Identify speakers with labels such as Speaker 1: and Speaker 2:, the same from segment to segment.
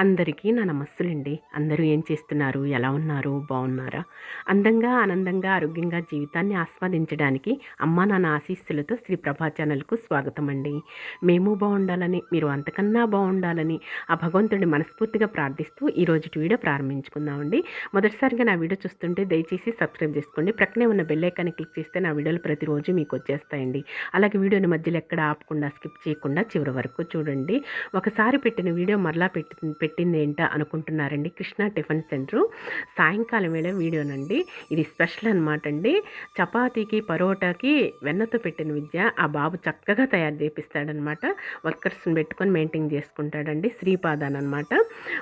Speaker 1: అందరికీ నా నమస్సులండి. అందరూ ఏం చేస్తున్నారు? ఎలా ఉన్నారు? బాగున్నారా? అందంగా ఆనందంగా ఆరోగ్యంగా జీవితాన్ని ఆస్వాదించడానికి అమ్మా నాన్న ఆశీస్సులతో శ్రీ ప్రభా ఛానల్కు స్వాగతం అండి మేము బాగుండాలని మీరు అంతకన్నా బాగుండాలని ఆ భగవంతుడిని మనస్ఫూర్తిగా ప్రార్థిస్తూ ఈరోజు వీడియో ప్రారంభించుకుందామండి. మొదటిసారిగా నా వీడియో చూస్తుంటే దయచేసి సబ్స్క్రైబ్ చేసుకోండి. ప్రక్కనే ఉన్న బెల్లైకాన్ని క్లిక్ చేస్తే నా వీడియోలు ప్రతిరోజు మీకు వచ్చేస్తాయండి. అలాగే వీడియోని మధ్యలో ఎక్కడ ఆపకుండా స్కిప్ చేయకుండా చివరి వరకు చూడండి. ఒకసారి పెట్టిన వీడియో మరలా పెట్టి పెట్టింది ఏంటా అనుకుంటున్నారండి కృష్ణ టిఫిన్ సెంటర్. సాయంకాలం వేళ వీడియోనండి. ఇది స్పెషల్ అనమాట అండి. చపాతీకి పరోటాకి వెన్నతో పెట్టిన విద్య ఆ బాబు చక్కగా తయారు చేపిస్తాడనమాట వర్కర్స్ని పెట్టుకొని మెయింటైన్ చేసుకుంటాడండి. శ్రీపాదాన్ అనమాట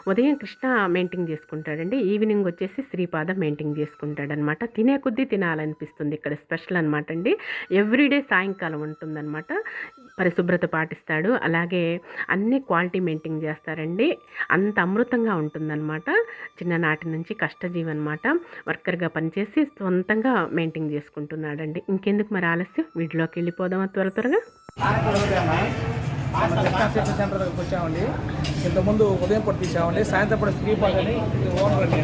Speaker 1: ఉదయం కృష్ణ మెయింటైన్ చేసుకుంటాడండి. ఈవినింగ్ వచ్చేసి శ్రీపాద మెయింటైన్ చేసుకుంటాడనమాట తినే కొద్దీ తినాలనిపిస్తుంది. ఇక్కడ స్పెషల్ అనమాట అండి. ఎవ్రీడే సాయంకాలం ఉంటుందన్నమాట. పరిశుభ్రత పాటిస్తాడు. అలాగే అన్ని క్వాలిటీ మెయింటైన్ చేస్తారండి. అంత అమృతంగా ఉంటుందన్నమాట. చిన్ననాటి నుంచి కష్టజీవి అనమాట వర్కర్గా పనిచేసి సొంతంగా మెయింటైన్ చేసుకుంటున్నాడండి. ఇంకెందుకు మరి ఆలస్యం? వీటిలోకి వెళ్ళిపోదామా త్వర త్వరగా?
Speaker 2: మన సెంటర్ దగ్గరకు వచ్చామండి. ఇంతకుముందు ఉదయం పూట తీసామండి. సాయంత్రం పూట స్త్రీ పాటని ఓనర్ అండి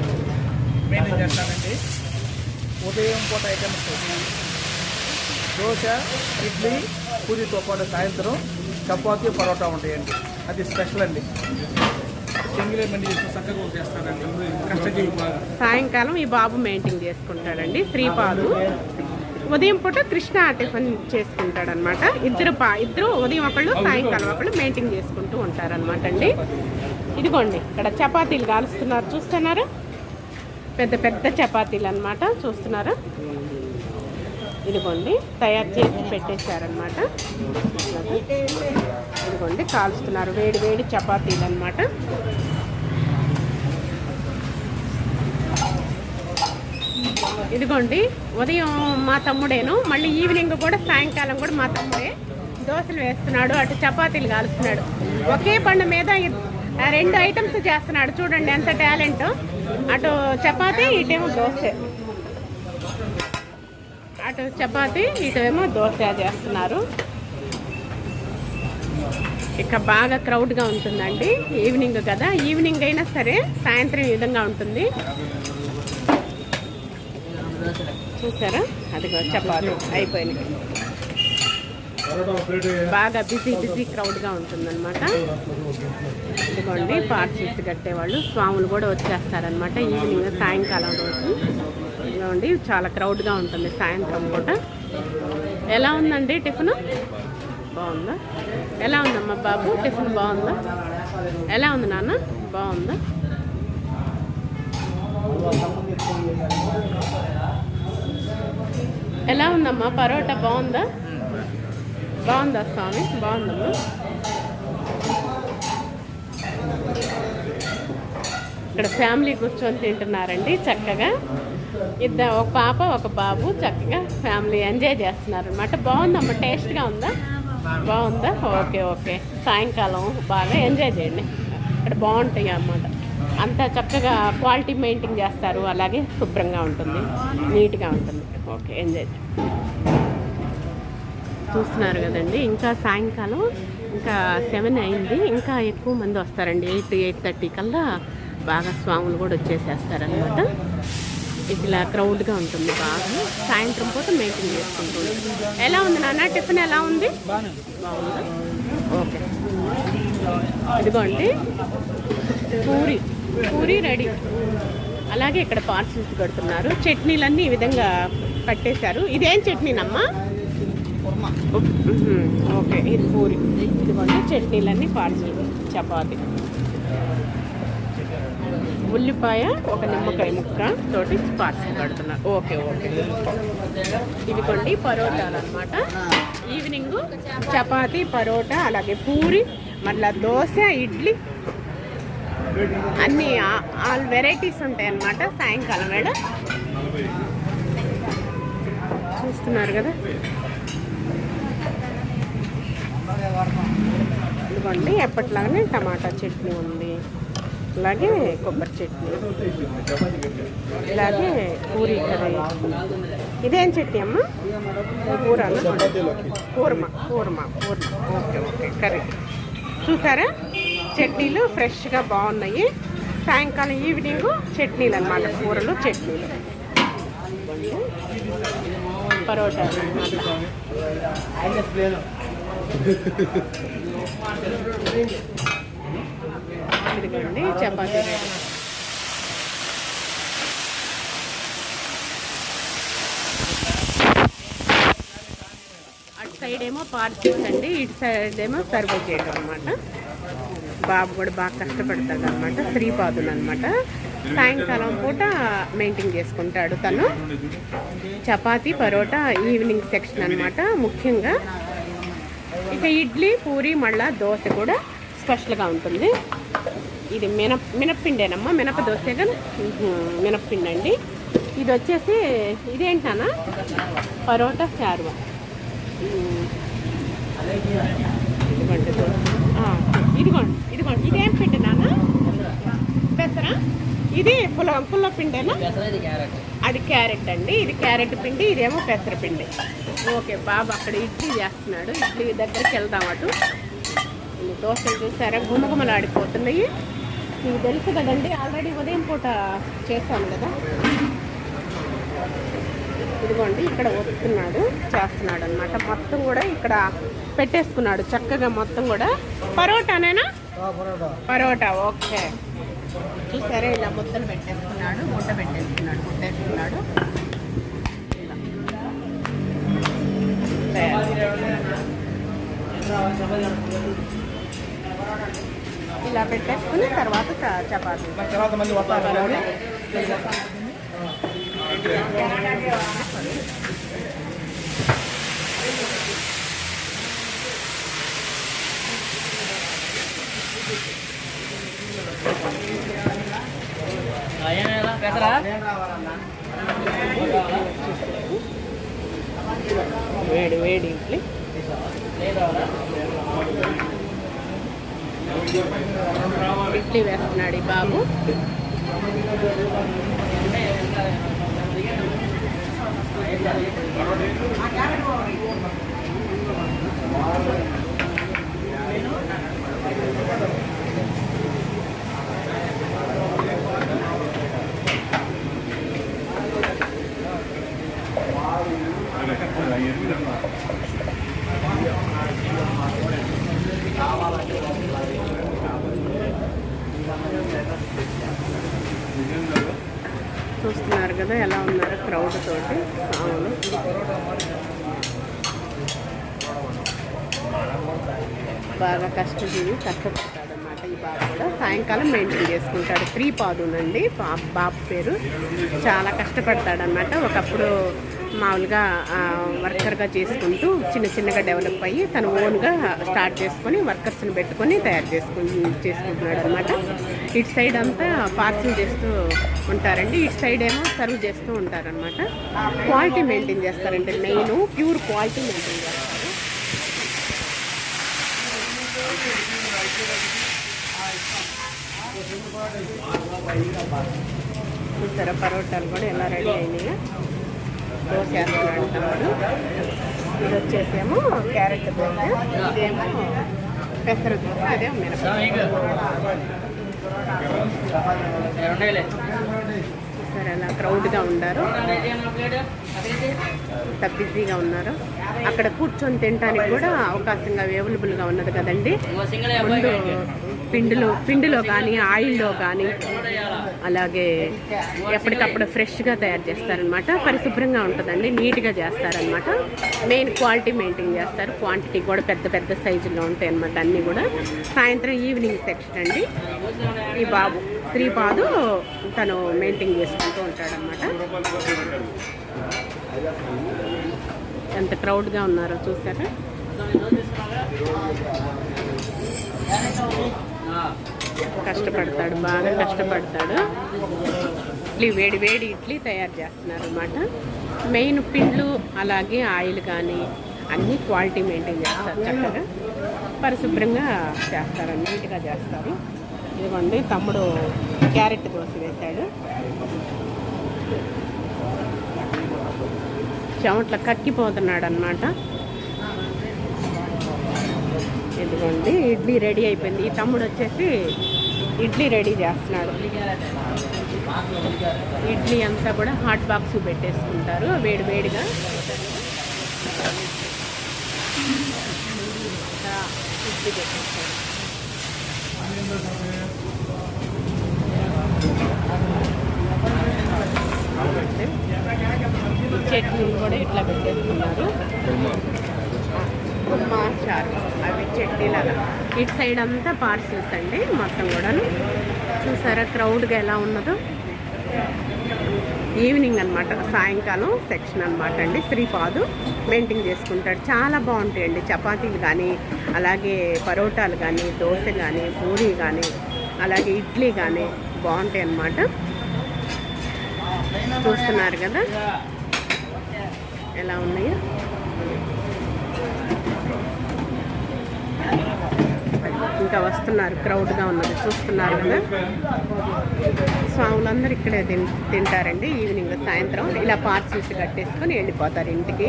Speaker 2: మెయింటైన్ చేస్తానండి. ఉదయం పూట ఐటమ్స్ దోశ ఇడ్లీ పూరితో పాటు సాయంత్రం చపాతీ పరోటా ఉంటాయండి. అది స్పెషల్ అండి.
Speaker 1: సాయంకాలం ఈ బాబు మెయింటైన్ చేసుకుంటాడండి. శ్రీపాదు ఉదయం పూట కృష్ణ టిఫిన్ చేసుకుంటాడనమాట. ఇద్దరు పా ఇద్దరు ఉదయం ఒకళ్ళు సాయంకాలం ఒకళ్ళు మెయింటైన్ చేసుకుంటూ ఉంటారనమాట అండి. ఇదిగోండి ఇక్కడ చపాతీలు కాలుస్తున్నారు. చూస్తున్నారా? పెద్ద పెద్ద చపాతీలు అనమాట చూస్తున్నారా? ఇదిగోండి తయారు చేసి పెట్టేశారనమాట ఇదిగోండి కాలుస్తున్నారు. వేడి వేడి చపాతీలు అనమాట ఇదిగోండి ఉదయం మా తమ్ముడేను మళ్ళీ ఈవినింగ్ కూడా సాయంకాలం కూడా మా తమ్ముడే దోశలు వేస్తున్నాడు అటు చపాతీలు కాలుస్తున్నాడు. ఒకే పండు మీద రెండు ఐటమ్స్ చేస్తున్నాడు. చూడండి ఎంత టాలెంట్. అటు చపాతీ ఇటేమో దోశ. అటు చపాతి ఇటేమో దోశ చేస్తున్నారు ఇక బాగా క్రౌడ్గా ఉంటుందండి. ఈవినింగ్ కదా. ఈవినింగ్ అయినా సరే సాయంత్రం ఈ విధంగా ఉంటుంది. చూసారా? అదిగో చపాతి అయిపోయినాయి బాగా బిజీ బిజీ క్రౌడ్గా ఉంటుందన్నమాట. ఇదిగోండి పార్సిల్స్ కట్టేవాళ్ళు. స్వాములు కూడా వచ్చేస్తారనమాట ఈవినింగ్ సాయంకాలం రోజు. ఇదిగోండి చాలా క్రౌడ్గా ఉంటుంది సాయంత్రం పూట. ఎలా ఉందండి టిఫిన్? బాగుందా? ఎలా ఉందమ్మా బాబు? టిఫిన్ బాగుందా? ఎలా ఉంది నాన్న? బాగుందా? ఎలా ఉందమ్మా? పరోటా బాగుందా? బాగుందా స్వామి? బాగుందమ్మా. ఇక్కడ ఫ్యామిలీ కూర్చొని తింటున్నారండి చక్కగా. ఇద్దరు ఒక పాప ఒక బాబు చక్కగా ఫ్యామిలీ ఎంజాయ్ చేస్తున్నారు అనమాట బాగుందమ్మా? టేస్ట్గా ఉందా? బాగుందా? Okay okay. సాయంకాలం బాగా ఎంజాయ్ చేయండి. ఇక్కడ బాగుంటాయి అన్నమాట. అంతా చక్కగా క్వాలిటీ మెయింటైన్ చేస్తారు. అలాగే శుభ్రంగా ఉంటుంది. నీట్గా ఉంటుంది. ఓకే ఎంజాయ్ చూస్తున్నారు కదండి ఇంకా సాయంకాలం ఇంకా సెవెన్ అయింది. ఇంకా ఎక్కువ మంది వస్తారండి. ఎయిట్ ఎయిట్ థర్టీ కల్లా బాగా స్వాములు కూడా వచ్చేసేస్తారనమాట ఇట్లా క్రౌడ్గా ఉంటుంది బాగా. సాయంత్రం పూట మెయింటైన్ చేసుకుంటుంది ఎలా ఉంది నాన్న? టిఫిన్ ఎలా ఉంది? బాగుందా? ఓకే. ఇదిగోండి. పూరి. పూరి రెడీ. అలాగే ఇక్కడ పార్సిల్స్ కడుతున్నారు చట్నీలన్నీ ఈ విధంగా కట్టేశారు. ఇదేం చట్నీనమ్మా? ఓకే ఇది పూరి. ఇదిగోండి చట్నీలన్నీ పార్సిల్ చపాతి. ఉల్లిపాయ ఒక నిమ్మకాయ ముక్క తోటి పార్సల్ కడుతున్నారు ఓకే ఓకే. ఇదిగోండి పరోటాలు అనమాట ఈవినింగ్ చపాతి పరోటా అలాగే పూరి మళ్ళీ దోశ ఇడ్లీ. అన్ని ఆల్ వెరైటీస్ ఉంటాయి అన్నమాట సాయంకాలం వేళ. చూస్తున్నారు కదా? ఇదిగోండి ఎప్పట్లాగానే టమాటా చట్నీ ఉంది. అలాగే కొబ్బరి చట్నీ ఇలాగే పూరి కర్రీ. ఇదేం చట్నీ అమ్మ? కూరనా? Korma korma korma. Okay okay curry. చూసారా? చట్నీలు ఫ్రెష్గా బాగున్నాయి. సాయంకాలం ఈవినింగ్ చట్నీలు అనమాట కూరలు చట్నీలు. పరోటా అన్నమాట. ఇదిగోండి చపాతీ రెడీ. అటు సైడ్ ఏమో పార్సిల్స్ అండి ఇటు సైడ్ ఏమో సర్వ్ చేయడం అనమాట బాబు కూడా బాగా కష్టపడతాడు అనమాట శ్రీపాదులు అనమాట సాయంకాలం పూట మెయింటైన్ చేసుకుంటాడు తను. చపాతి పరోటా ఈవినింగ్ సెక్షన్ అనమాట ముఖ్యంగా. ఇక ఇడ్లీ పూరి మళ్ళా దోశ కూడా స్పెషల్గా ఉంటుంది. ఇది మినప మినప్పిండేనమ్మా మినప దోశ మినప్పిండి అండి ఇది వచ్చేసి ఇదేంటానా పరోటా శారువా ఉమ్. ఇదిగోండి ఇదిగోండి ఇదిగోండి. ఇదేం పిండి నాన్న? పెసరా? ఇది పుల్ల పుల్ల పిండేనా? అది క్యారెట్ అండి. ఇది క్యారెట్ పిండి ఇదేమో పెసర పిండి. ఓకే బాబు అక్కడ ఇడ్లీ చేస్తున్నాడు. ఇడ్లీ దగ్గరికి వెళ్దాం అటు. దోశలు చూసారా? గుమగుమలాడిపోతున్నాయి. మీకు తెలుసు కదండి ఆల్రెడీ ఉదయం పూట చేశాను కదా. ఇదిగోండి ఇక్కడ వస్తున్నాడు చేస్తున్నాడు అనమాట మొత్తం కూడా ఇక్కడ పెట్టేసుకున్నాడు చక్కగా మొత్తం కూడా. పరోటానేనా పరోటా. ఓకే. చూసారా ఇలా ముద్దలు పెట్టేసుకున్నాడు ముద్ద పెట్టేసుకున్నాడు ముద్దేసుకున్నాడు ఇలా పెట్టేసుకుని తర్వాత చపాతీ. వేడి వేడి ఇడ్లీ. ఇడ్లీ వేస్తున్నాడు ఈ బాబు you. కదా ఎలా ఉన్నారు క్రౌడ్ తోటి సాములు బాగా కష్టజీవి కష్టపడతాడు అనమాట ఈ బాబు కూడా. సాయంకాలం మెయింటైన్ చేసుకుంటాడు. త్రీ పాదునండి బాబు పేరు. చాలా కష్టపడతాడనమాట ఒకప్పుడు మామూలుగా వర్కర్గా చేసుకుంటూ చిన్న చిన్నగా డెవలప్ అయ్యి తను ఓన్గా స్టార్ట్ చేసుకొని వర్కర్స్ని పెట్టుకొని తయారు చేసుకుని చేసుకుంటున్నాడు అనమాట ఇటు సైడ్ అంతా పార్సిల్ చేస్తూ ఉంటారండి. ఇటు సైడ్ ఏమో సర్వ్ చేస్తూ ఉంటారనమాట క్వాలిటీ మెయింటైన్ చేస్తారండి. మెయిన్ ప్యూర్ క్వాలిటీ మెయింటైన్ చేస్తారు. చూసారా పరోటాలు కూడా ఎలా రెడీ అయినాయి. దోశ చేస్తున్నాడు తమ్ముడు ఇది వచ్చేసేమో క్యారెట్ దోశ ఇదేమో పెసర దోశ అదేమో మిరప సరే ఎలా క్రౌడ్గా ఉన్నారు ఎంత బిజీగా ఉన్నారు. అక్కడ కూర్చొని తినడానికి కూడా అవకాశంగా అవైలబుల్గా ఉన్నది కదండి. ముందు పిండిలో పిండిలో కానీ ఆయిల్లో కానీ అలాగే ఎప్పటికప్పుడు ఫ్రెష్గా తయారు చేస్తారనమాట పరిశుభ్రంగా ఉంటుందండి నీట్గా చేస్తారనమాట మెయిన్ క్వాలిటీ మెయింటైన్ చేస్తారు. క్వాంటిటీ కూడా పెద్ద పెద్ద సైజులో ఉంటాయి అనమాట అన్నీ కూడా. సాయంత్రం ఈవినింగ్ సెక్షన్ అండి. ఈ బాబు శ్రీపాదు తను మెయింటైన్ చేసుకుంటూ ఉంటాడనమాట ఎంత క్రౌడ్గా ఉన్నారో చూసారా? కష్టపడతాడు బాగా కష్టపడతాడు. ఇడ్లీ వేడి వేడి ఇడ్లీ తయారు చేస్తున్నారు అనమాట మెయిన్ పిండ్లు అలాగే ఆయిల్ కానీ అన్నీ క్వాలిటీ మెయింటైన్ చేస్తారు చక్కగా. పరిశుభ్రంగా చేస్తారు నీట్గా చేస్తారు. ఇదిగోండి తమ్ముడు క్యారెట్ దోశ వేశాడు. చెమట్ల కక్కిపోతున్నాడు అనమాట ఇదిగోండి ఇడ్లీ రెడీ అయిపోయింది. ఈ తమ్ముడు వచ్చేసి ఇడ్లీ రెడీ చేస్తున్నాడు. ఇడ్లీ అంతా కూడా హాట్ బాక్స్ పెట్టేసుకుంటారు వేడి వేడిగా. ఇడ్లీ పెట్టేస్తారు చట్నీ కూడా ఇట్లా పెట్టేసుకున్నారు. ఉప్మా చారు అవి చట్నీలాగా ఇటు సైడ్ అంతా పార్సిల్స్ అండి మొత్తం కూడాను. చూసారా క్రౌడ్గా ఎలా ఉన్నదో? ఈవినింగ్ అనమాట సాయంకాలం సెక్షన్ అనమాట అండి శ్రీపాదు పెయింటింగ్ చేసుకుంటాడు. చాలా బాగుంటాయండి చపాతీలు కానీ అలాగే పరోటాలు కానీ దోశ కానీ పూరి కానీ అలాగే ఇడ్లీ కానీ బాగుంటాయి అన్నమాట. చూస్తున్నారు కదా? ఎలా ఉన్నాయో? ఇంకా వస్తున్నారు క్రౌడ్గా ఉన్నది. చూస్తున్నారు కదా? స్వాములందరూ ఇక్కడే తిన్ తింటారండి. ఈవినింగ్ సాయంత్రం ఇలా పార్సిల్స్ కట్టేసుకొని వెళ్ళిపోతారు ఇంటికి.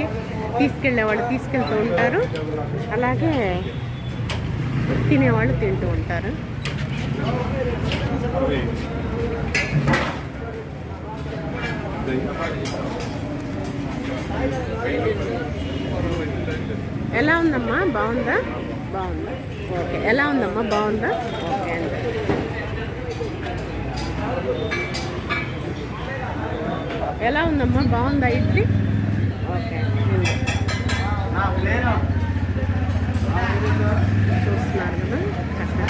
Speaker 1: తీసుకెళ్ళే వాళ్ళు తీసుకెళ్తూ ఉంటారు. అలాగే తినేవాళ్ళు తింటూ ఉంటారు. ఎలా ఉందమ్మా? బాగుందా? బాగుందా? ఓకే. ఎలా ఉందమ్మా? బాగుందా? ఓకే అండి. ఎలా ఉందమ్మా? బాగుందా ఇడ్లీ? ఓకే. చూస్తున్నారు కదా చక్కగా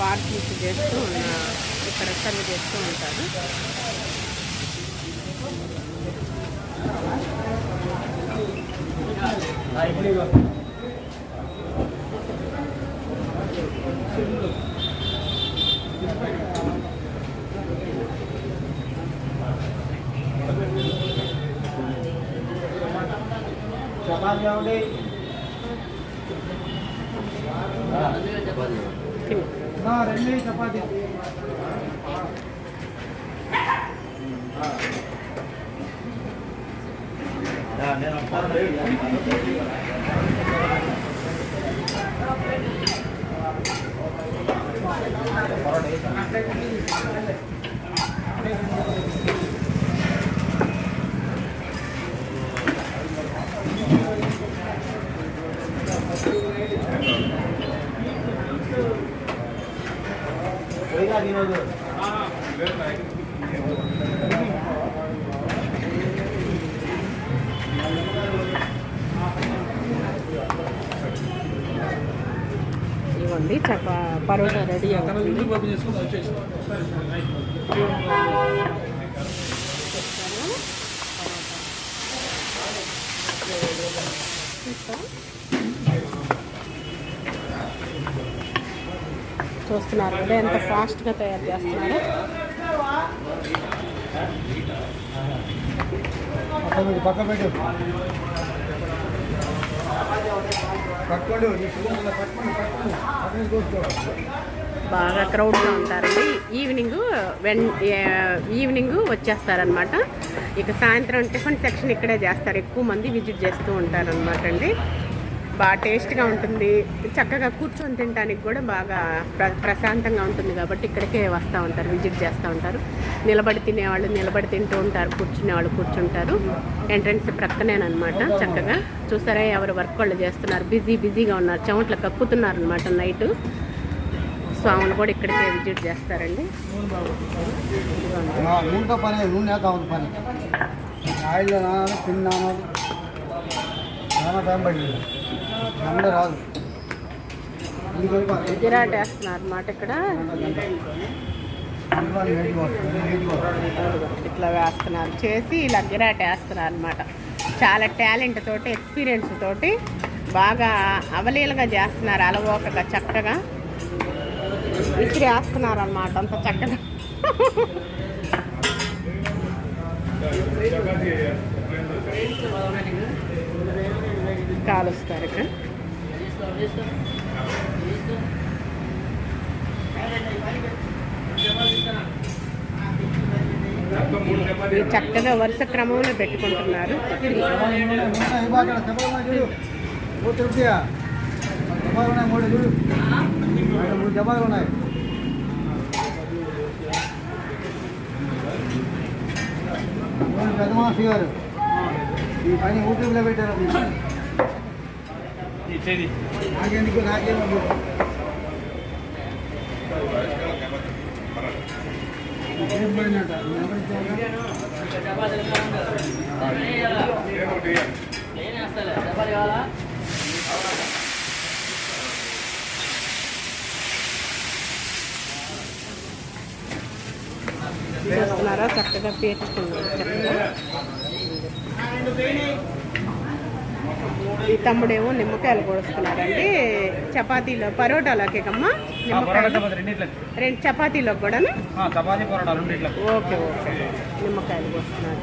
Speaker 1: పార్కింగ్ చేస్తూ ఉన్న ఇక్కడ సర్వ్ చేస్తూ ఉంటారు తిను.
Speaker 2: Gracias.
Speaker 1: చూస్తున్నారు? కదా ఎంత ఫాస్ట్గా తయారు చేస్తున్నారు? బాగా క్రౌడ్గా ఉంటారండి. ఈవినింగ్ వెన్ ఈవినింగ్ వచ్చేస్తారనమాట ఇక సాయంత్రం టిఫిన్ సెక్షన్ ఇక్కడే చేస్తారు. ఎక్కువ మంది విజిట్ చేస్తూ ఉంటారనమాట అండి. బాగా టేస్ట్గా ఉంటుంది. చక్కగా కూర్చొని తినడానికి కూడా బాగా ప్ర ప్రశాంతంగా ఉంటుంది కాబట్టి ఇక్కడికే వస్తూ ఉంటారు విజిట్ చేస్తూ ఉంటారు. నిలబడి తినేవాళ్ళు నిలబడి తింటూ ఉంటారు కూర్చునే వాళ్ళు కూర్చుంటారు. ఎంట్రన్స్ ప్రక్కనేనమాట చక్కగా. చూసారా ఎవరు వర్క్ వాళ్ళు చేస్తున్నారు బిజీ బిజీగా ఉన్నారు చెమట్లు కక్కుతున్నారు అనమాట నైట్. స్వాములు కూడా ఇక్కడికే విజిట్ చేస్తారండి.
Speaker 2: ఆయిల్ చాలా టైం పడింది
Speaker 1: గిరాట్ వేస్తున్నారు అనమాట ఇక్కడ. ఇట్లా వేస్తున్నారు. చేసి ఇలా గిరాట్ వేస్తున్నారు అనమాట చాలా టాలెంట్ తోటి ఎక్స్పీరియన్స్ తోటి బాగా అవలీలగా చేస్తున్నారు అలవోకగా చక్కగా. విసిరి వేస్తున్నారు అనమాట అంత చక్కగా. కాలుస్తారు ఇక్కడ. చక్కగా వరుస క్రమంలో పెట్టుకుంటున్నారు.
Speaker 3: మూడు ఉన్నాయి మూడు పెద్ద మాసి గారు ఈ పని యూట్యూబ్లో పెట్టారు
Speaker 2: ఇచ్చేది.
Speaker 3: నాకెందుకు నాకేమో
Speaker 1: చూస్తున్నారా? చక్కగా పేర్చుకున్నారు. చక్కగా. ఈ తమ్ముడేమో నిమ్మకాయలు కొడుస్తున్నారండి చపాతీలో పరోటాలోకి కమ్మా నిమ్మకాయలు. రెండు చపాతీలో కూడా
Speaker 2: చపాతీ పరోటా రెండిట్లకి.
Speaker 1: Okay okay. నిమ్మకాయలు కొడుతున్నారు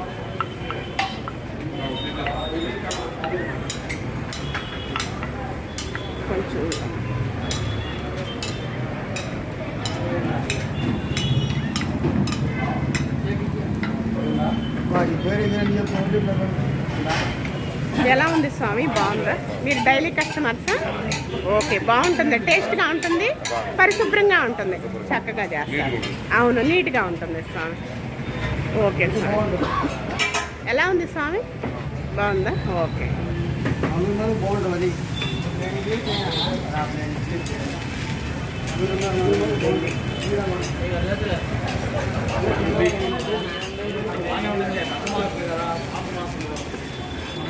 Speaker 1: కొంచెం
Speaker 3: వాడి పేరు ఏదని చెప్పి యూట్యూబ్లో పెట్టారు
Speaker 1: ఎలా ఉంది స్వామి? బాగుందా? మీరు డైలీ కస్టమర్సా ఓకే బాగుంటుంది. టేస్ట్గా ఉంటుంది పరిశుభ్రంగా ఉంటుంది. చక్కగా చేస్తారు. అవును నీట్గా ఉంటుంది స్వామి. ఓకే స్వామి ఎలా ఉంది స్వామి? బాగుందా? ఓకే.
Speaker 3: బాగుంటుంది అది వేస్తే
Speaker 1: చూసారా గిరాయి వేస్తున్నాడు.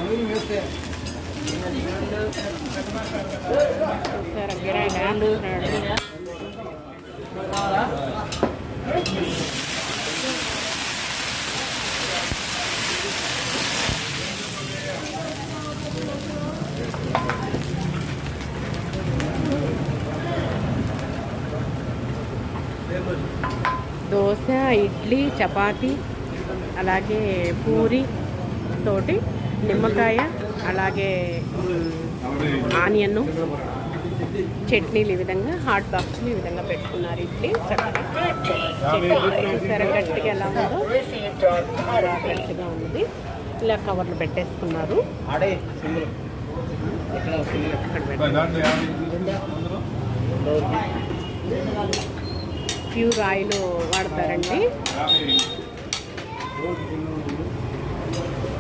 Speaker 1: దోశ ఇడ్లీ చపాతి అలాగే పూరి తోటి నిమ్మకాయ అలాగే మ్, ఆనియన్ చట్నీలు ఈ విధంగా హాట్ బాక్స్లు ఈ విధంగా పెట్టుకున్నారు ఇడ్లీ. చక్కగా గట్టిగా ఎలా ఉందో గట్టిగా ఉంది. ఇలా కవర్లు పెట్టేసుకున్నారు. ప్యూర్ ఆయిల్ వాడతారండి.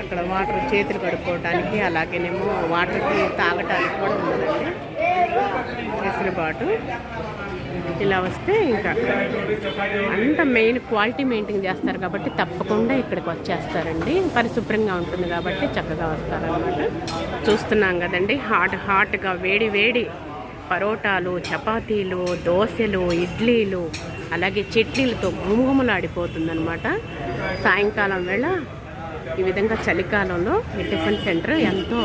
Speaker 1: అక్కడ వాటర్ చేతులు కడుక్కోవడానికి అలాగేనేమో వాటర్కి తాగటానికి కూడా ఉన్నదండి వెసులుబాటు ఇలా వస్తే ఇంకా అంత మెయిన్ క్వాలిటీ మెయింటైన్ చేస్తారు కాబట్టి తప్పకుండా ఇక్కడికి వచ్చేస్తారండి. పరిశుభ్రంగా ఉంటుంది కాబట్టి చక్కగా వస్తారనమాట చూస్తున్నాం కదండి హాట్ హాట్గా వేడి వేడి పరోటాలు చపాతీలు దోశలు ఇడ్లీలు అలాగే చట్నీలతో గుమగుమలాడిపోతుందన్నమాట. సాయంకాలం వేళ ఈ విధంగా చలికాలంలో ఈ టిఫిన్ సెంటర్ ఎంతో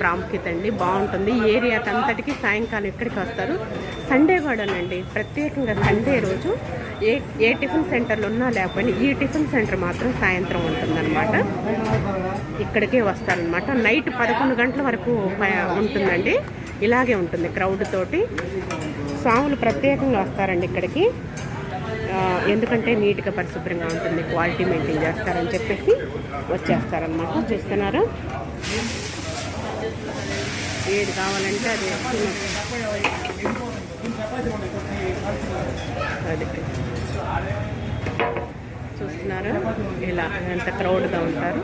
Speaker 1: ప్రాముఖ్యత అండి బాగుంటుంది. ఈ ఏరియా అంతటికి సాయంకాలం ఇక్కడికి వస్తారు? సండే కూడానండి ప్రత్యేకంగా సండే రోజు ఏ ఏ టిఫిన్ సెంటర్లు ఉన్నా లేకపోయినా ఈ టిఫిన్ సెంటర్ మాత్రం సాయంత్రం ఉంటుందన్నమాట. ఇక్కడికే వస్తారనమాట నైట్ పదకొండు గంటల వరకు ఉంటుందండి. ఇలాగే ఉంటుంది క్రౌడ్ తోటి. స్వాములు ప్రత్యేకంగా వస్తారండి ఇక్కడికి. ఎందుకంటే నీట్గా పరిశుభ్రంగా ఉంటుంది క్వాలిటీ మెయింటైన్ చేస్తారని చెప్పేసి వచ్చేస్తారనమాట చూస్తున్నారా? ఏది కావాలంటే అది అది చూస్తున్నారు ఇలా ఎంత క్రౌడ్గా ఉంటారు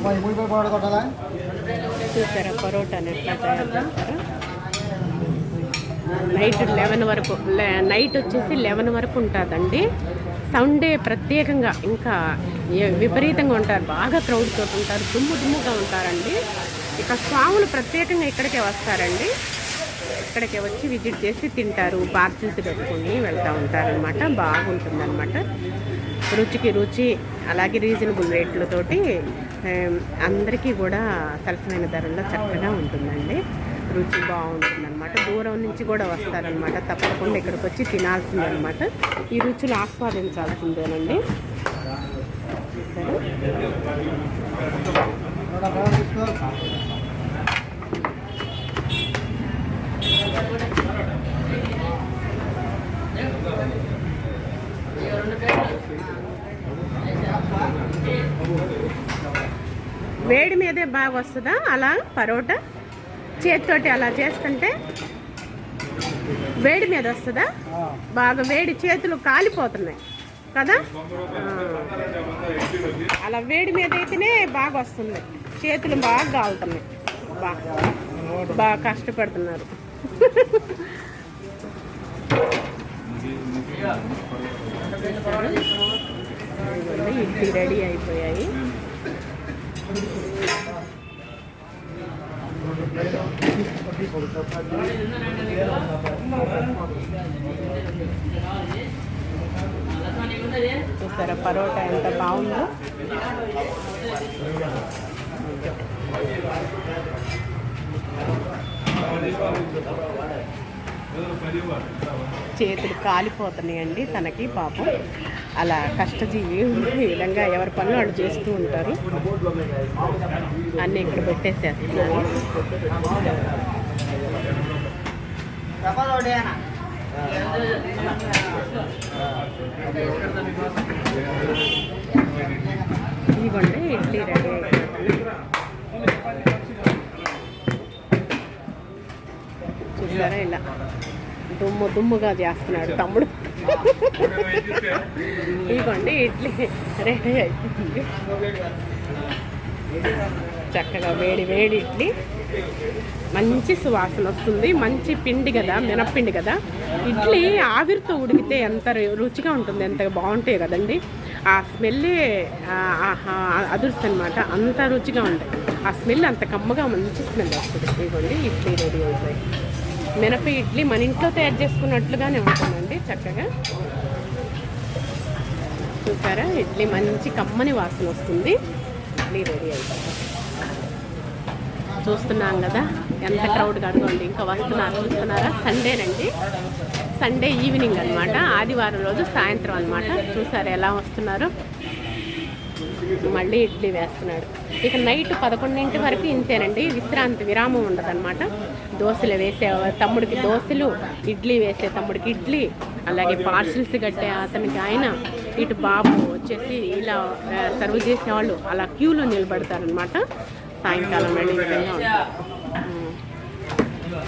Speaker 3: మరి మూడు పేరు
Speaker 1: చూసారా? పరోటా ఎట్లా తయారు చేస్తారా? నైట్ లెవెన్ వరకు నైట్ వచ్చేసి లెవెన్ వరకు ఉంటుందండి. సండే ప్రత్యేకంగా ఇంకా విపరీతంగా ఉంటారు. బాగా క్రౌడ్ తోటి ఉంటారు. దుమ్ము దుమ్ముగా ఉంటారండి. ఇక స్వాములు ప్రత్యేకంగా ఇక్కడికే వస్తారండి. ఇక్కడికే వచ్చి విజిట్ చేసి తింటారు. పార్సిల్స్ పెట్టుకుని వెళ్తూ ఉంటారనమాట బాగుంటుందన్నమాట. రుచికి రుచి అలాగే రీజనబుల్ రేట్లతోటి అందరికీ కూడా సరసమైన ధరల్లో చక్కగా ఉంటుందండి. రుచి బాగుంటుందన్నమాట. దూరం నుంచి కూడా వస్తారనమాట తప్పకుండా ఇక్కడికి వచ్చి తినాల్సిందనమాట ఈ రుచులు ఆస్వాదించాల్సిందేనండి. సరే. వేడి మీదే బాగా వస్తుందా? అలా? పరోటా? చేతితోటి అలా చేస్తుంటే వేడి మీద వస్తుందా? బాగా వేడి చేతులు కాలిపోతున్నాయి. కదా? అలా వేడి మీద అయితేనే బాగా వస్తుంది. చేతులు బాగా కాలుతున్నాయి. బాగా బాగా కష్టపడుతున్నారు. ఇదిగోండి, ఇడ్లీ రెడీ అయిపోయాయి చూసారా పరోటా ఎంత బాగుందో. చేతులు కాలిపోతున్నాయండి తనకి పాపం. అలా కష్టజీవి ఈ విధంగా ఎవరి పనులు వాళ్ళు చేస్తూ ఉంటారు. అన్నీ ఇక్కడ పెట్టేసేస్తున్నారు. ఇదిగోండి ఇడ్లీ రెడీ చూసారా ఇలా? దుమ్ము దుమ్ముగా చేస్తున్నాడు తమ్ముడు. ఇదిగోండి ఇడ్లీ రెడీ అయిపోయింది. చక్కగా వేడి వేడి ఇడ్లీ. మంచి సువాసన వస్తుంది మంచి పిండి కదా మినప్పిండి కదా. ఇడ్లీ ఆవిరితో ఉడికితే ఎంత రుచిగా ఉంటుంది ఎంత బాగుంటాయి కదండి. ఆ స్మెల్లే అదుర్స్ అనమాట అంత రుచిగా ఉంటాయి ఆ స్మెల్ అంత కమ్మగా మంచి స్మెల్ వస్తుంది. ఇదిగోండి ఇడ్లీ రెడీ అవుతాయి మినప ఇడ్లీ మన ఇంట్లో తయారు చేసుకున్నట్లుగానే ఉంటుందండి చక్కగా. చూసారా? ఇడ్లీ మంచి కమ్మని వాసన వస్తుంది. ఇడ్లీ రెడీ అవుతుంది చూస్తున్నాం కదా ఎంత క్రౌడ్గా అడగండి ఇంకా వస్తున్నారు చూస్తున్నారా? సండేనండి సండే ఈవినింగ్ అనమాట ఆదివారం రోజు సాయంత్రం అనమాట చూసారా ఎలా వస్తున్నారు? మళ్ళీ ఇడ్లీ వేస్తున్నాడు. ఇక నైట్ పదకొండింటి వరకు ఇంతేనండి. విశ్రాంతి విరామం ఉండదన్నమాట. దోశలు వేసే తమ్ముడికి దోశలు ఇడ్లీ వేసే తమ్ముడికి ఇడ్లీ అలాగే పార్సిల్స్ కట్టే అతనికి ఆయన ఇటు బాబు వచ్చేసి ఇలా సర్వ్ చేసేవాళ్ళు. అలా క్యూలో నిలబడతారనమాట సాయంకాలం వెళ్ళి ఈ విధంగా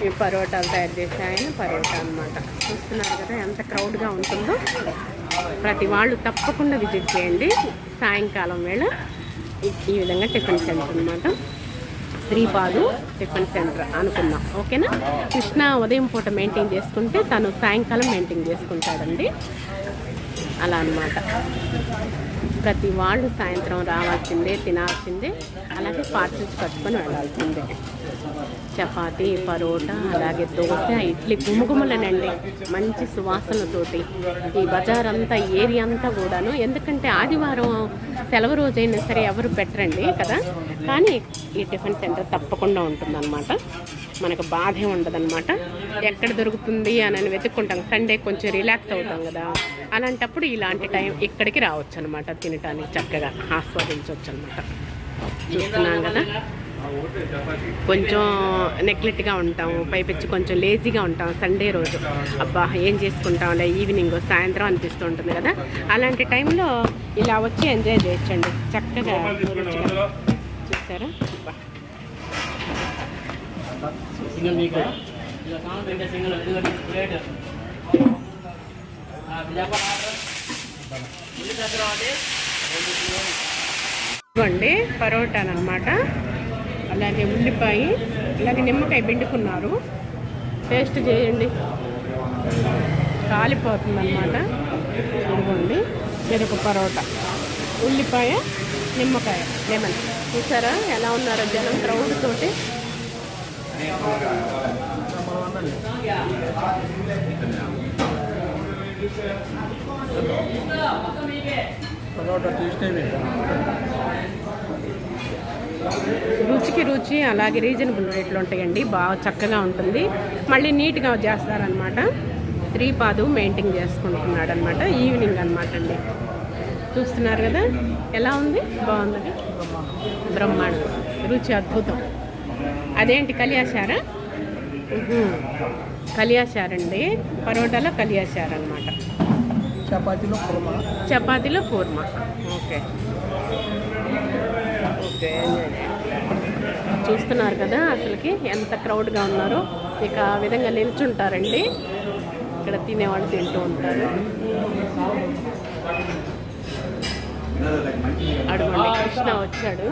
Speaker 1: ఈ పరోటాలు తయారు చేసే ఆయన పరోటా అనమాట చూస్తున్నారు కదా ఎంత క్రౌడ్గా ఉంటుందో. ప్రతి వాళ్ళు తప్పకుండా విజిట్ చేయండి. సాయంకాలం వేళ ఈ- ఈ విధంగా టిఫిన్ సెంటర్ అనమాట శ్రీపాదు టిఫిన్ సెంటర్ అనుకున్నాం ఓకేనా? కృష్ణ ఉదయం పూట మెయింటైన్ చేసుకుంటే తను సాయంకాలం మెయింటైన్ చేసుకుంటాడండి. అలా అన్నమాట. ప్రతి వాళ్ళు సాయంత్రం రావాల్సిందే తినాల్సిందే అలాగే పార్సల్స్ కట్టుకొని వెళ్ళాల్సిందే. చపాతి పరోటా అలాగే దోశ ఇడ్లీ గుమగుమలనండి. మంచి సువాసనతోటి ఈ బజార్ అంతా ఏరియా అంతా కూడాను. ఎందుకంటే ఆదివారం సెలవు రోజైనా సరే ఎవరు పెట్టరండి కదా? కానీ ఈ టిఫిన్ సెంటర్ తప్పకుండా ఉంటుందన్నమాట. మనకు బాధే ఉండదన్నమాట. ఎక్కడ దొరుకుతుంది అని అని వెతుక్కుంటాం. సండే కొంచెం రిలాక్స్ అవుతాం కదా? అలాంటప్పుడు ఇలాంటి టైం ఇక్కడికి రావచ్చు అనమాట తినటానికి చక్కగా. ఆస్వాదించవచ్చు అనమాట చూస్తున్నాం కదా? కొంచెం నెగ్లెక్ట్గా ఉంటాము పైపెచ్చి కొంచెం లేజీగా ఉంటాం సండే రోజు. అబ్బా ఏం చేసుకుంటాంలే ఈవినింగ్ సాయంత్రం అనిపిస్తూ ఉంటుంది కదా? అలాంటి టైంలో ఇలా వచ్చి ఎంజాయ్ చేయొచ్చండి. చక్కగా. చూసారా? ఇదిగోండి పరోటాను అనమాట అలాగే ఉల్లిపాయ అలాగే నిమ్మకాయ పిండుకున్నారు. టేస్ట్ చేయండి. కాలిపోతుంది అనమాట ఇదిగోండి చెరుకు పరోటా. ఉల్లిపాయ నిమ్మకాయ లెమన్. చూసారా ఎలా ఉన్నారో జనం క్రౌడ్ తోటి?
Speaker 2: పరోటా టేస్ట్
Speaker 1: రుచికి రుచి అలాగే రీజనబుల్ రేట్లు ఉంటాయండి. బాగా చక్కగా ఉంటుంది. మళ్ళీ నీట్గా చేస్తారనమాట శ్రీపాదు మెయింటైన్ చేసుకుంటున్నాడు అనమాట ఈవినింగ్ అనమాట అండి. చూస్తున్నారు కదా? ఎలా ఉంది? బాగుంది? బ్రహ్మాండం. రుచి అద్భుతం. అదేంటి కలియాశారా ఉహు. కలియాశారండి పరోటాలో కలియాశారు అనమాట
Speaker 2: చపాతీలో కుర్మా.
Speaker 1: చపాతీలో కూర్మ. ఓకే. చూస్తున్నారు కదా అసలుకి ఎంత క్రౌడ్గా ఉన్నారో. ఇక ఆ విధంగా నిల్చుంటారండి. ఇక్కడ తినేవాళ్ళు తింటూ ఉంటారు. అడుగుండి కృష్ణ వచ్చాడు.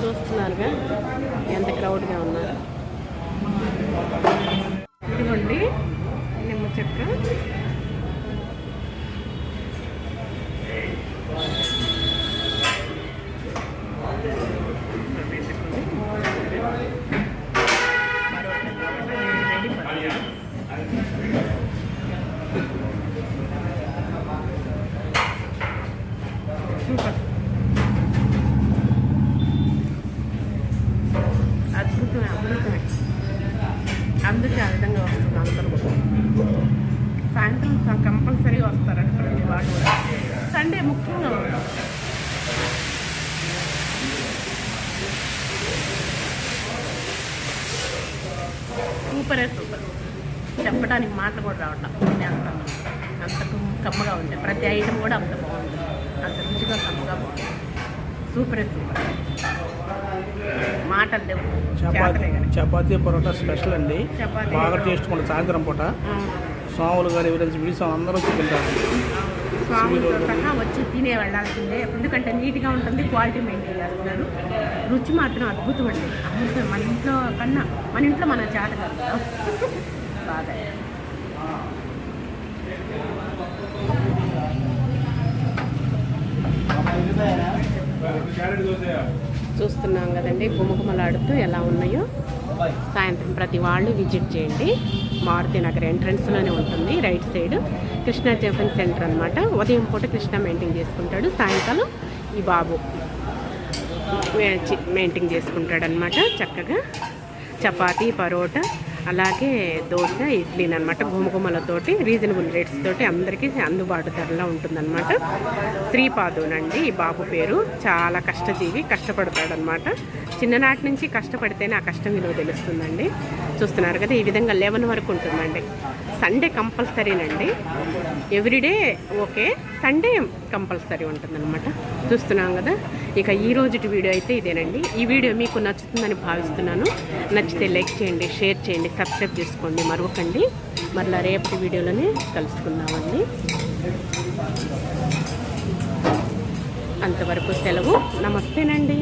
Speaker 1: చూస్తున్నారుగా ఎంత క్రౌడ్గా ఉన్నారు. ఇదిగోండి నిమ్మ చెక్క సూపర్ అద్భుతమే అద్భుతమే అందుకే ఆ విధంగా వస్తుంది అందరూ సాయంత్రం కంపల్సరీగా వస్తారంట ప్రతి వాళ్ళు కూడా సండే ముఖ్యంగా సూపరే. సూపర్ చెప్పడానికి మాటలు కూడా రావట్లా. తినేస్తాను అంత కమ్- కమ్మగా ఉంటాయి ప్రతి ఐటెం కూడా అంత బాగుంటుంది అంత రుచిగా కమ్మగా బాగుంటుంది సూపరే సూపర్. మాటలు లేవు. చేతలే
Speaker 2: చపాతీ
Speaker 1: కానీ.
Speaker 2: చపాతీ పరోటా స్పెషల్ అండి. బాగా టేస్ట్ ఉంటుంది సాయంత్రం పూట. స్వాములు గారు ఎవరైనా వీసం అందరూ వచ్చి తింటారు.
Speaker 1: సహా వచ్చి తినే వెళ్ళాల్సిందే. ఎందుకంటే నీట్గా ఉంటుంది క్వాలిటీ మెయింటైన్ చేస్తున్నారు. రుచి మాత్రం అద్భుతం అండి. అమృతం మన ఇంట్లో కన్నా మన ఇంట్లో మన చేత కాదు. కదా. బాగా. చూస్తున్నాం కదండి గుమగుమలాడుతూ ఎలా ఉన్నాయో. సాయంత్రం ప్రతి వాళ్ళు విజిట్ చేయండి. మారుతి నగర్ ఎంట్రన్స్లోనే ఉంటుంది right side Krishna junction centre అనమాట ఉదయం పూట కృష్ణ మెయింటైన్ చేసుకుంటాడు. సాయంకాలం ఈ బాబు మెయింటైన్ చేసుకుంటాడు అనమాట చక్కగా. చపాతీ పరోటా అలాగే దోశ ఇడ్లీని అనమాట గుమగుమలతోటి రీజనబుల్ రేట్స్ తోటి అందరికీ అందుబాటు ధరలో ఉంటుందన్నమాట. శ్రీపాదునండి ఈ బాబు పేరు. చాలా కష్టజీవి కష్టపడతాడనమాట చిన్ననాటి నుంచి కష్టపడితేనే ఆ కష్టం విలువ తెలుస్తుందండి. చూస్తున్నారు కదా ఈ విధంగా లెవెన్ వరకు ఉంటుందండి. సండే కంపల్సరీనండి ఎవ్రీడే ఓకే సండే కంపల్సరీ ఉంటుందన్నమాట. చూస్తున్నాం కదా? ఇక ఈ రోజుటి వీడియో అయితే ఇదేనండి. ఈ వీడియో మీకు నచ్చుతుందని భావిస్తున్నాను. నచ్చితే లైక్ చేయండి షేర్ చేయండి సబ్స్క్రైబ్ చేసుకోండి మరొకండి మరలా రేపటి వీడియోలోనే కలుసుకుందామండి. అంతవరకు సెలవు. నమస్తేనండి.